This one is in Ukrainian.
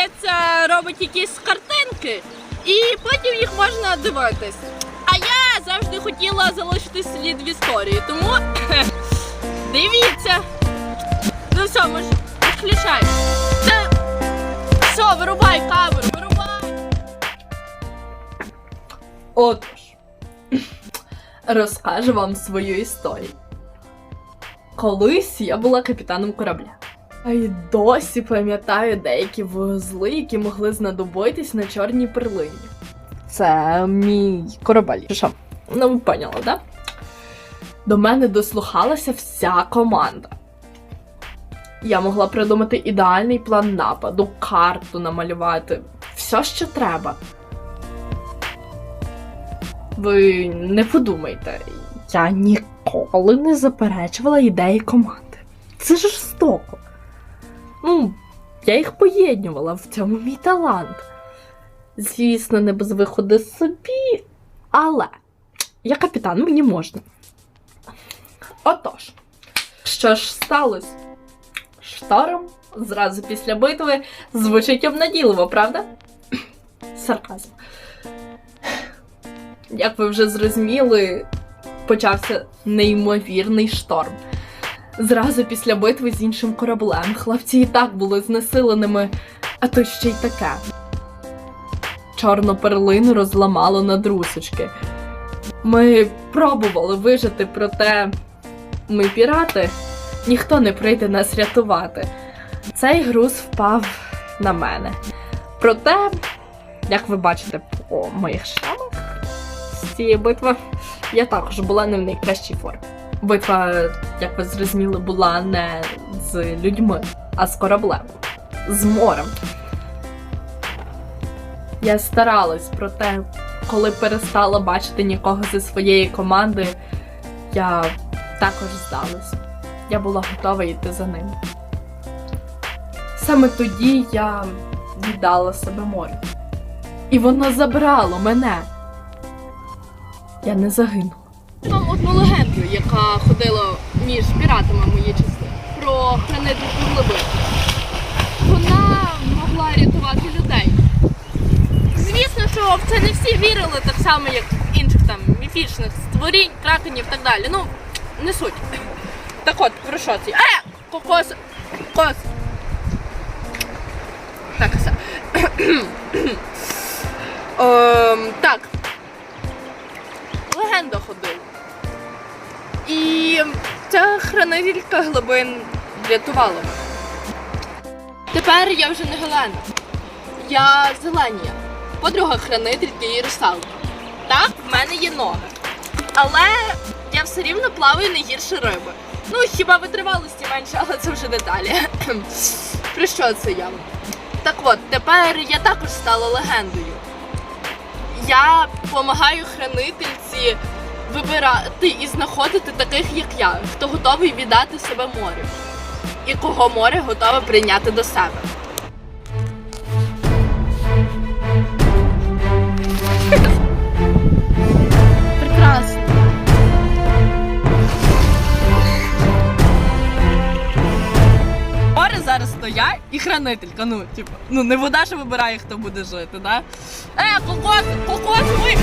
здається, робить якісь картинки, і потім їх можна дивитись. А я завжди хотіла залишити слід в історії, тому дивіться. Ну все, ж відключай. Та... Все, вирубай камеру, вирубай. Отож, розкажу вам свою історію. Колись я була капітаном корабля. А й досі пам'ятаю деякі вузли, які могли знадобитись на чорній перлині. Це мій корабель. Що? Ну, ви поняли, да? До мене дослухалася вся команда. Я могла придумати ідеальний план нападу, карту намалювати, все, що треба. Ви не подумайте, я ніколи не заперечувала ідеї команди. Це жорстоко. Ну, я їх поєднувала, в цьому мій талант. Звісно, не без виходу собі, але я капітан, мені можна. Отож, що ж сталося? Шторм зразу після битви звучить обнадійливо, правда? Сарказм. Як ви вже зрозуміли, почався неймовірний шторм. Зразу після битви з іншим кораблем хлопці і так були знесиленими, а то ще й таке. Чорну перлину розламало на друсочки. Ми пробували вижити, проте ми пірати, ніхто не прийде нас рятувати. Цей груз впав на мене. Проте, як ви бачите по моїх шрамах, з цієї битви я також була не в найкращій формі. Битва, як ви зрозуміли, була не з людьми, а з кораблем, з морем. Я старалась, проте, коли перестала бачити нікого зі своєї команди, я також здалась. Я була готова йти за ним. Саме тоді я віддала себе морю. І воно забрало мене. Я не загинула. Одну легенду, яка ходила між піратами мої часи, про хранительку глиби. Вона могла рятувати людей. Звісно, що в це не всі вірили, так само, як в інших там міфічних створінь, кракенів і так далі. Ну, не суть. Так от, про що це? Е! Кокос! Кокос! Так, все. Ем, так. Легенда ходила. Ця хранителька глибин врятувала мене. Тепер я вже не Гелена. Я Зеленія, подруга хранительки і русалки. Так, в мене є ноги. Але я все рівно плаваю не гірше риби. Ну, хіба витривалості менше, але це вже деталі. Про що це я? Так от, тепер я також стала легендою. Я допомагаю хранительці вибирати і знаходити таких, як я, хто готовий віддати себе морю, і кого море готове прийняти до себе. Прекрасно. Море зараз то я і хранителька. Ну, типу, ну не вода ж вибирає, хто буде жити, да? Е, кокос, кокос, ви!